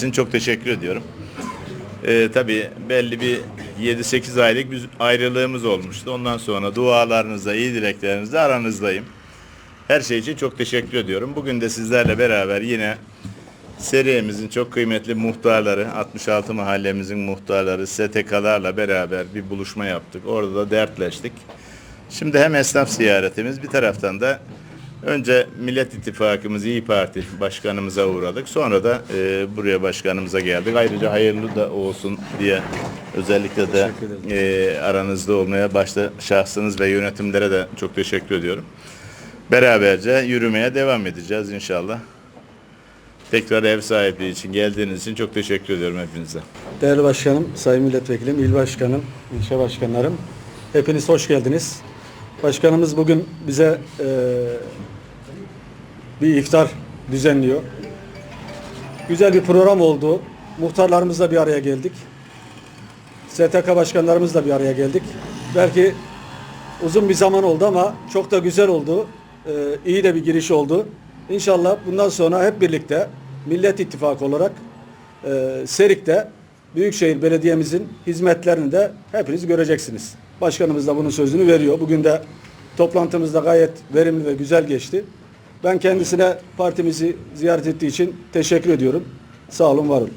için çok teşekkür ediyorum. Ee, tabii belli bir 7-8 aylık bir ayrılığımız olmuştu. Ondan sonra dualarınızla, iyi dileklerinizle aranızdayım. Her şey için çok teşekkür ediyorum. Bugün de sizlerle beraber yine serimizin çok kıymetli muhtarları, 66 mahallemizin muhtarları, STK'larla beraber bir buluşma yaptık. Orada da dertleştik. Şimdi hem esnaf ziyaretimiz bir taraftan da önce Millet İttifakımız İyi Parti başkanımıza uğradık. Sonra da e, buraya başkanımıza geldik. Ayrıca hayırlı da olsun diye özellikle de e, aranızda olmaya başta şahsınız ve yönetimlere de çok teşekkür ediyorum. Beraberce yürümeye devam edeceğiz inşallah. Tekrar ev sahipliği için geldiğiniz için çok teşekkür ediyorum hepinize. Değerli başkanım, sayın milletvekilim, il başkanım, ilçe başkanlarım, hepiniz hoş geldiniz. Başkanımız bugün bize eee, bir iftar düzenliyor. Güzel bir program oldu. Muhtarlarımızla bir araya geldik. STK başkanlarımızla bir araya geldik. Belki uzun bir zaman oldu ama çok da güzel oldu. Eee iyi de bir giriş oldu. İnşallah bundan sonra hep birlikte Millet İttifakı olarak e, Serik'te Büyükşehir Belediye'mizin hizmetlerini de hepiniz göreceksiniz. Başkanımız da bunun sözünü veriyor. Bugün de toplantımız da gayet verimli ve güzel geçti. Ben kendisine partimizi ziyaret ettiği için teşekkür ediyorum. Sağ olun, var olun.